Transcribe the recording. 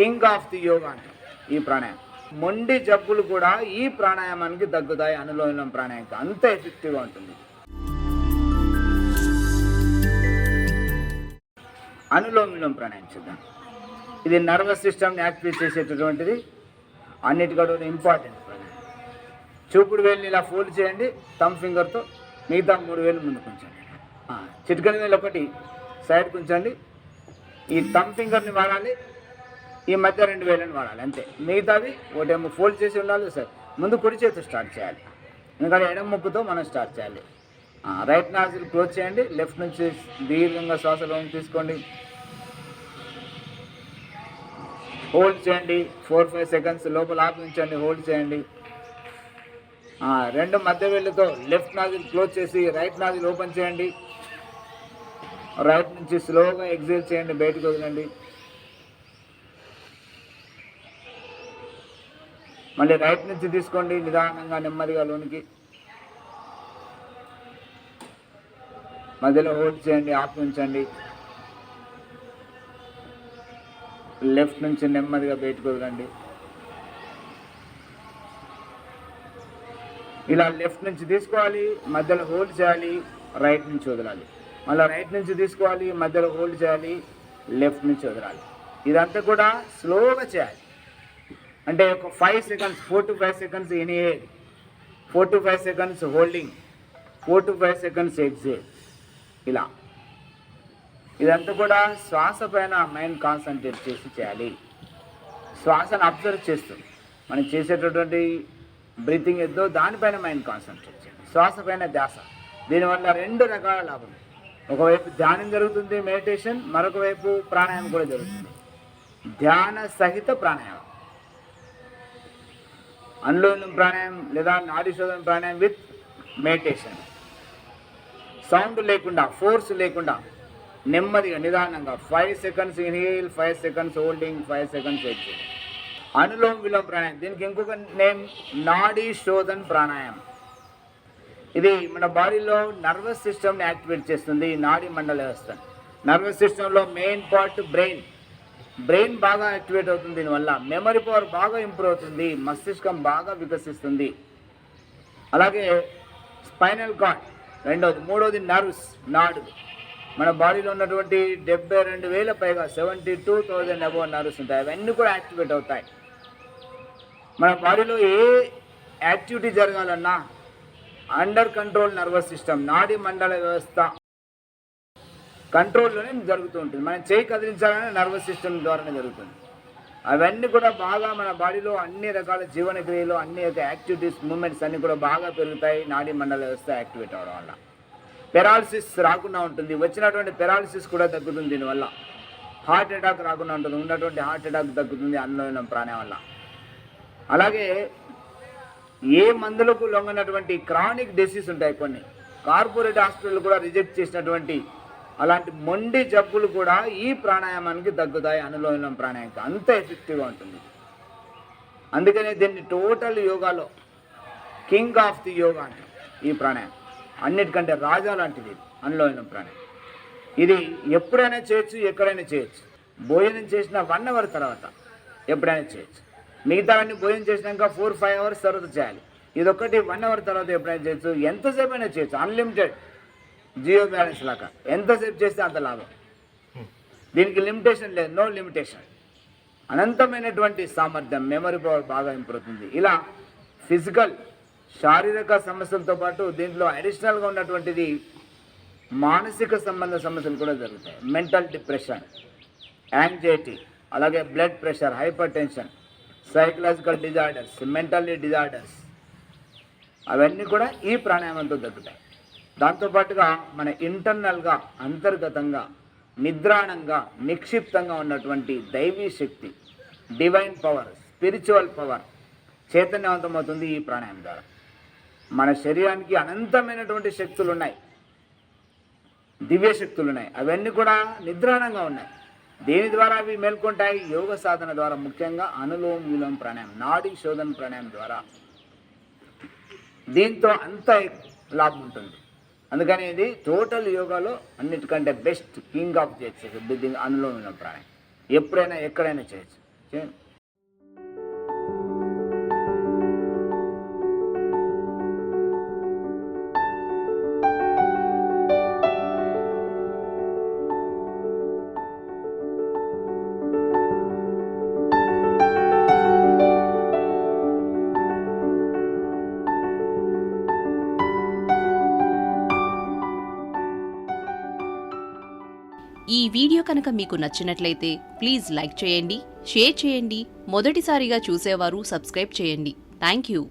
King of the yoga అంటాం ఈ ప్రాణాయామం. మొండి జబ్బులు కూడా ఈ ప్రాణాయామానికి తగ్గుతాయి అనులోమం ప్రాణాయామం. అంత ఎఫెక్టివ్గా ఉంటుంది. అనులోమిలోం ప్రాణాయామం చూద్దాం. ఇది నర్వస్ సిస్టమ్ని యాక్టివేట్ చేసేటటువంటిది. అన్నిటికంటే ఇంపార్టెంట్ చూపుడు వేలు ఇలా ఫోల్డ్ చేయండి థమ్ ఫింగర్తో మిగతా మూడు వేలు ముందు ఉంచండి ఆ, వేలు ఒకటి సైడ్ ఉంచండి. ఈ థమ్ ఫింగర్ని వాడాలి. ఈ మధ్య రెండు వేలని వాడాలి అంతే. మిగతావి ఒకటేమో ఫోల్డ్ చేసి ఉండాలి సార్. ముందు కుడి చేతి స్టార్ట్ చేయాలి. ఎందుకంటే ఎడమ ముక్కుతో మనం స్టార్ట్ చేయాలి. రైట్ నాజిల్ క్లోజ్ చేయండి లెఫ్ట్ నుంచి దీర్ఘంగా శ్వాస తీసుకోండి. హోల్డ్ చేయండి ఫోర్ ఫైవ్ సెకండ్స్ లోపల ఆపించండి హోల్డ్ చేయండి. రెండు మధ్య వేళ్ళతో లెఫ్ట్ నాజిల్ క్లోజ్ చేసి రైట్ నాజిల్ ఓపెన్ చేయండి. రైట్ నుంచి స్లోగా ఎగ్జైల్ చేయండి బయటకు వదలండి. మళ్ళీ రైట్ నుంచి తీసుకోండి నిదానంగా నెమ్మదిగా లోనికి. మధ్యలో హోల్డ్ చేయండి ఆఫ్ ఉంచండి. లెఫ్ట్ నుంచి నెమ్మదిగా బయటకు వదలండి. ఇలా లెఫ్ట్ నుంచి తీసుకోవాలి మధ్యలో హోల్డ్ చేయాలి రైట్ నుంచి వదలాలి. మళ్ళీ రైట్ నుంచి తీసుకోవాలి మధ్యలో హోల్డ్ చేయాలి లెఫ్ట్ నుంచి వదలాలి. ఇదంతా కూడా స్లోగా చేయాలి. అంటే ఒక five seconds four to five seconds inhale four to five seconds holding four to five seconds exhale ఇలా. ఇదంతా కూడా శ్వాస పైన మైండ్ కాన్సన్ట్రేట్ చేసి చేయాలి. శ్వాసను అబ్జర్వ్ చేస్తుంది. మనం చేసేటటువంటి బ్రీతింగ్ ఏదో దానిపైన మైండ్ కాన్సన్ట్రేట్ చేయాలి. శ్వాస పైన ధ్యాస. దీనివల్ల రెండు రకాల లాభం. ఒకవైపు ధ్యానం జరుగుతుంది మెడిటేషన్ మరొక వైపు ప్రాణాయామం కూడా జరుగుతుంది. ధ్యాన సహిత ప్రాణాయామం. అనులోనం ప్రాణాయామం లేదా నాడీ శోధన ప్రాణాయామం విత్ మెడిటేషన్ సౌండ్ లేకుండా ఫోర్స్ లేకుండా నెమ్మదిగా నిదానంగా five seconds inhale five seconds holding five seconds exhale anulom విలోమ ప్రాణాయామం దీనికి ఇంకొక నేమ్ నాడీ శోధన్ ప్రాణాయామం ఇది మన బాడీలో నర్వస్ సిస్టమ్ని యాక్టివేట్ చేస్తుంది నాడీ మండల వ్యవస్థ నర్వస్ సిస్టంలో మెయిన్ పార్ట్ బ్రెయిన్ బ్రెయిన్ బాగా యాక్టివేట్ అవుతుంది దీనివల్ల మెమరీ పవర్ బాగా ఇంప్రూవ్ అవుతుంది మస్తిష్కం బాగా వికసిస్తుంది. అలాగే స్పైనల్ కార్డ్ రెండవది మూడవది నర్వ్స్ నాడు. మన బాడీలో ఉన్నటువంటి డెబ్బై రెండు వేల పైగా seventy two thousand above nerves ఉంటాయి. అవన్నీ కూడా యాక్టివేట్ అవుతాయి. మన బాడీలో ఏ యాక్టివిటీ జరగాలన్నా అండర్ కంట్రోల్ నర్వస్ సిస్టమ్ నాడీ మండల వ్యవస్థ కంట్రోల్లోనే జరుగుతూ ఉంటుంది. మనం చేయి కదిలించాలనే నర్వస్ సిస్టమ్ ద్వారానే జరుగుతుంది. అవన్నీ కూడా బాగా మన బాడీలో అన్ని రకాల జీవనక్రియలు అన్ని యొక్క యాక్టివిటీస్ మూమెంట్స్ అన్నీ కూడా బాగా పెరుగుతాయి. నాడీ మండల వ్యవస్థ యాక్టివేట్ అవడం వల్ల. పెరాలసిస్ రాకుండా ఉంటుంది. వచ్చినటువంటి పెరాలసిస్ కూడా తగ్గుతుంది దీనివల్ల. హార్ట్ అటాక్ రాకుండా ఉంటుంది. ఉన్నటువంటి హార్ట్ అటాక్ తగ్గుతుంది అన్నమైన ప్రాణం వల్ల. అలాగే ఏ మందులకు లొంగనటువంటి క్రానిక్ డిసీజ్ ఉంటాయి కొన్ని. కార్పొరేట్ హాస్పిటల్ కూడా రిజెక్ట్ చేసినటువంటి అలాంటి మొండి జబ్బులు కూడా ఈ ప్రాణాయామానికి తగ్గుతాయి అనులోమం ప్రాణాయామం అంత ఎఫెక్టివ్గా ఉంటుంది. అందుకనే దీన్ని టోటల్ యోగాలో కింగ్ ఆఫ్ ది యోగా అంటాం ఈ ప్రాణాయామం. అన్నిటికంటే రాజా లాంటిది ఇది ప్రాణాయామం. ఇది ఎప్పుడైనా చేయొచ్చు ఎక్కడైనా చేయొచ్చు. భోజనం చేసిన వన్ అవర్ తర్వాత ఎప్పుడైనా చేయొచ్చు. మిగతావన్నీ భోజనం చేసినాక ఫోర్ ఫైవ్ అవర్స్ తర్వాత చేయాలి. ఇదొక్కటి వన్ అవర్ తర్వాత ఎప్పుడైనా చేయొచ్చు. ఎంతసేపు అయినా చేయొచ్చు అన్లిమిటెడ్ జియో బ్యాలెన్స్ లాగా. ఎంతసేపు చేస్తే అంత లాభం. దీనికి లిమిటేషన్ లేదు నో లిమిటేషన్ అనంతమైనటువంటి సామర్థ్యం మెమరీ పవర్ బాగా ఇంప్రూవ్ అవుతుంది. ఇలా ఫిజికల్ శారీరక సమస్యలతో పాటు దీంట్లో అడిషనల్గా ఉన్నటువంటిది మానసిక సంబంధ సమస్యలు కూడా జరుగుతాయి. మెంటల్ డిప్రెషన్ యాంగ్జైటీ అలాగే blood pressure hypertension psychological disorders mentally disorders అవన్నీ కూడా ఈ ప్రాణాయామంతో తగ్గుతాయి దాంతోపాటుగా మన ఇంటర్నల్గా అంతర్గతంగా నిద్రాణంగా నిక్షిప్తంగా ఉన్నటువంటి దైవీ శక్తి డివైన్ పవర్ స్పిరిచువల్ పవర్ చైతన్యవంతమవుతుంది ఈ ప్రాణాయామం ద్వారా. మన శరీరానికి అనంతమైనటువంటి శక్తులు ఉన్నాయి దివ్య శక్తులు ఉన్నాయి అవన్నీ కూడా నిద్రాణంగా ఉన్నాయి. దేని ద్వారా అవి మేల్కొంటాయి? యోగ సాధన ద్వారా ముఖ్యంగా అనులోమ విలోమ ప్రాణాయామం నాడీ శోధన ప్రాణాయామం ద్వారా. దీంతో అంత లాభం ఉంటుంది. అందుకని ఇది టోటల్ యోగాలో అన్నిటికంటే బెస్ట్ కింగ్ ఆఫ్ చేయొచ్చు బ్రీతింగ్ అందులో ఉన్న ప్రాణాయామం ఎప్పుడైనా ఎక్కడైనా చేయొచ్చు. ఈ వీడియో కనుక మీకు నచ్చినట్లయితే ప్లీజ్ లైక్ చేయండి షేర్ చేయండి మొదటిసారిగా చూసేవారు సబ్స్క్రైబ్ చేయండి. Thank you.